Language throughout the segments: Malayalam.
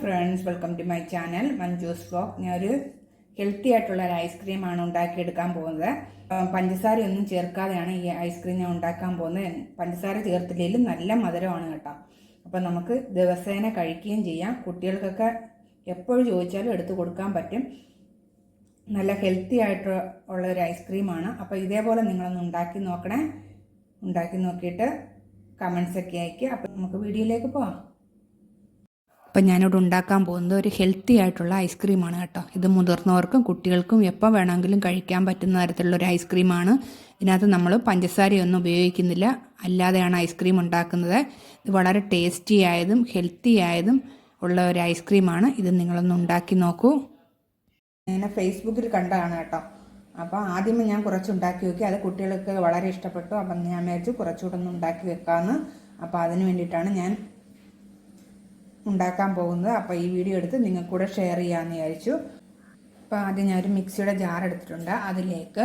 Friends welcome to my channel Manju's blog ഞാൻ ഒരു ഹെൽത്തി ആയിട്ടുള്ള ഒരു ഐസ്ക്രീം ഐസ്ക്രീമാണ് ഉണ്ടാക്കിയെടുക്കാൻ പോകുന്നത്. പഞ്ചസാരയൊന്നും ചേർക്കാതെയാണ് ഈ ഐസ്ക്രീം ഞാൻ ഉണ്ടാക്കാൻ പോകുന്നത്. പഞ്ചസാര ചേർത്തില്ലെങ്കിലും നല്ല മധുരമാണ് കേട്ടോ. അപ്പം നമുക്ക് ദിവസേന കഴിക്കുകയും ചെയ്യാം. കുട്ടികൾക്കൊക്കെ എപ്പോഴും ചോദിച്ചാലും എടുത്തു കൊടുക്കാൻ പറ്റും. നല്ല ഹെൽത്തി ആയിട്ട് ഉള്ള ഒരു ഐസ്ക്രീമാണ് അപ്പോൾ ഇതേപോലെ നിങ്ങളൊന്ന് ഉണ്ടാക്കി നോക്കണേ. ഉണ്ടാക്കി നോക്കിയിട്ട് കമൻസ് ഒക്കെ അയക്കുക അപ്പം നമുക്ക് വീഡിയോയിലേക്ക് പോവാം. അപ്പം ഞാനിവിടെ ഉണ്ടാക്കാൻ പോകുന്നത് ഒരു ഹെൽത്തി ആയിട്ടുള്ള ഐസ്ക്രീമാണ് കേട്ടോ. ഇത് മുതിർന്നവർക്കും കുട്ടികൾക്കും എപ്പോൾ വേണമെങ്കിലും കഴിക്കാൻ പറ്റുന്ന തരത്തിലുള്ള ഒരു ഐസ്ക്രീമാണ് ഇതിനകത്ത് നമ്മൾ പഞ്ചസാരയൊന്നും ഉപയോഗിക്കുന്നില്ല. അല്ലാതെയാണ് ഐസ്ക്രീം ഉണ്ടാക്കുന്നത്. ഇത് വളരെ ടേസ്റ്റി ആയതും ഹെൽത്തി ആയതും ഉള്ള ഒരു ഐസ്ക്രീമാണ് ഇത് നിങ്ങളൊന്ന് ഉണ്ടാക്കി നോക്കൂ. ഞാൻ ഫേസ്ബുക്കിൽ കണ്ടതാണ് കേട്ടോ. അപ്പോൾ ആദ്യമേ ഞാൻ കുറച്ച് ഉണ്ടാക്കി നോക്കി. അത് കുട്ടികൾക്ക് വളരെ ഇഷ്ടപ്പെട്ടു. അപ്പം ഞാൻ വിചാരിച്ചു കുറച്ചുകൂടെ ഒന്ന് ഉണ്ടാക്കി വെക്കാമെന്ന് അപ്പോൾ അതിന് വേണ്ടിയിട്ടാണ് ഞാൻ ഉണ്ടാക്കാൻ പോകുന്നത്. അപ്പോൾ ഈ വീഡിയോ എടുത്ത് നിങ്ങൾക്ക് കൂടെ ഷെയർ ചെയ്യാമെന്ന് വിചാരിച്ചു. അപ്പോൾ ആദ്യം ഞാൻ ഒരു മിക്സിയുടെ ജാർ എടുത്തിട്ടുണ്ട്. അതിലേക്ക്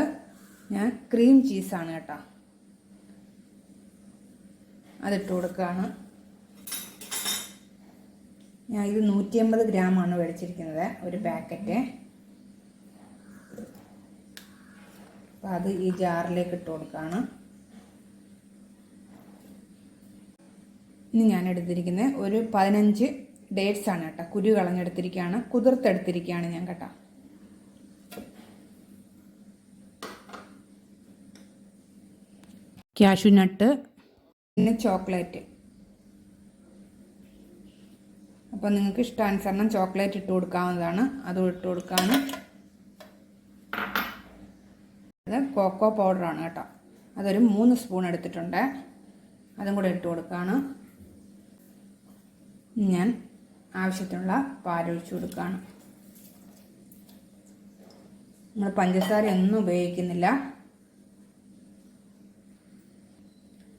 ഞാൻ ക്രീം ചീസാണ് കേട്ടോ. അതിട്ട് കൊടുക്കുകയാണ്. ഞാൻ ഇത് നൂറ്റി അമ്പത് ഗ്രാമാണ് മേടിച്ചിരിക്കുന്നത് ഒരു പാക്കറ്റ് അപ്പോൾ അത് ഈ ജാറിലേക്ക് ഇട്ട് കൊടുക്കുകയാണ്. ഇനി ഞാൻ എടുത്തിരിക്കുന്നത് ഒരു പതിനഞ്ച് ഡേറ്റ്സ് ആണ് കേട്ടോ. കുരു കളഞ്ഞെടുത്തിരിക്കുകയാണ് കുതിർത്തെടുത്തിരിക്കുകയാണ് ഞാൻ കേട്ടോ. ക്യാഷു നട്ട് പിന്നെ ചോക്ലേറ്റ് അപ്പോൾ നിങ്ങൾക്ക് ഇഷ്ടാനുസരണം ചോക്ലേറ്റ് ഇട്ട് കൊടുക്കാവുന്നതാണ്. അതും ഇട്ട് കൊടുക്കാണ്. അത് കോക്കോ പൗഡറാണ് കേട്ടോ. അതൊരു മൂന്ന് സ്പൂൺ എടുത്തിട്ടുണ്ട്. അതും കൂടെ ഇട്ട് കൊടുക്കുകയാണ് ഞാൻ ആവശ്യത്തിനുള്ള പാലൊഴിച്ചു കൊടുക്കുകയാണ് നമ്മൾ പഞ്ചസാര ഒന്നും ഉപയോഗിക്കുന്നില്ല.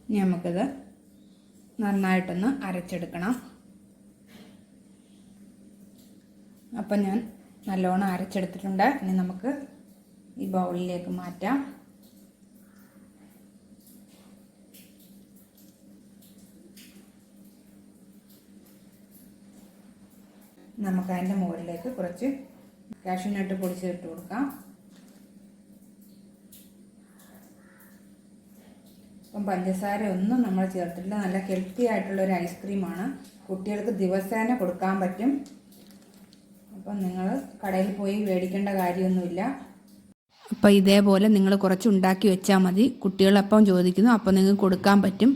ഇനി നമുക്കിത് നന്നായിട്ടൊന്ന് അരച്ചെടുക്കണം. അപ്പം ഞാൻ നല്ലോണം അരച്ചെടുത്തിട്ടുണ്ട്. ഇനി നമുക്ക് ഈ ബൗളിലേക്ക് മാറ്റാം. നമുക്ക് അതിന്റെ മുകളിലേക്ക് കുറച്ച് കാഷ്യൂനട്ട് പൊടിച്ചിട്ട് കൊടുക്കാം. അപ്പം പഞ്ചസാര ഒന്നും നമ്മൾ ചേർത്തിട്ടില്ല. നല്ല ഹെൽത്തി ആയിട്ടുള്ള ഒരു ഐസ്ക്രീമാണ്. കുട്ടികൾക്ക് ദിവസേന കൊടുക്കാൻ പറ്റും. അപ്പം നിങ്ങൾ കടയിൽ പോയി മേടിക്കേണ്ട കാര്യമൊന്നുമില്ല. അപ്പോൾ ഇതേപോലെ നിങ്ങൾ കുറച്ച് ഉണ്ടാക്കി വെച്ചാൽ മതി. കുട്ടികളപ്പം ചോദിക്കുന്നു അപ്പം നിങ്ങൾക്ക് കൊടുക്കാൻ പറ്റും.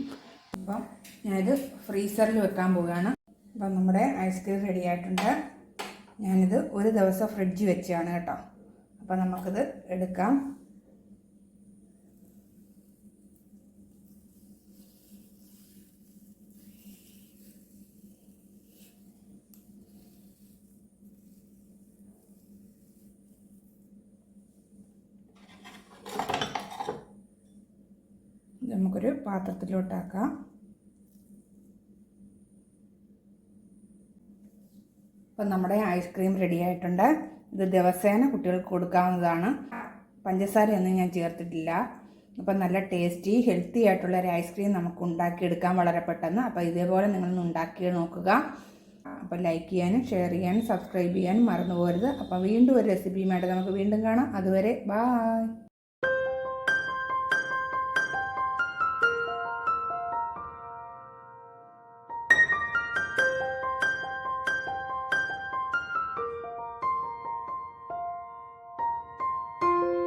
അപ്പം ഞാനിത് ഫ്രീസറിൽ വെക്കാൻ പോവുകയാണ്. അപ്പം നമ്മുടെ ഐസ്ക്രീം റെഡി ആയിട്ടുണ്ട്. ഞാനിത് ഒരു ദിവസം ഫ്രിഡ്ജ് വെച്ചാണ് കേട്ടോ. അപ്പം നമുക്കിത് എടുക്കാം. നമുക്കൊരു പാത്രത്തിലോട്ടാക്കാം. അപ്പം നമ്മുടെ ഐസ്ക്രീം റെഡി ആയിട്ടുണ്ട്. ഇത് ദിവസേന കുട്ടികൾക്ക് കൊടുക്കാവുന്നതാണ്. പഞ്ചസാരയൊന്നും ഞാൻ ചേർത്തിട്ടില്ല. അപ്പം നല്ല ടേസ്റ്റി ഹെൽത്തി ആയിട്ടുള്ള ഒരു ഐസ്ക്രീം നമുക്ക് ഉണ്ടാക്കിയെടുക്കാൻ വളരെ പെട്ടെന്ന്. അപ്പോൾ ഇതേപോലെ നിങ്ങളൊന്ന് ഉണ്ടാക്കി നോക്കുക. അപ്പോൾ ലൈക്ക് ചെയ്യാനും ഷെയർ ചെയ്യാനും സബ്സ്ക്രൈബ് ചെയ്യാനും മറന്നു പോകരുത്. അപ്പോൾ വീണ്ടും ഒരു റെസിപ്പിയുമായിട്ട് നമുക്ക് വീണ്ടും കാണാം. അതുവരെ ബായ്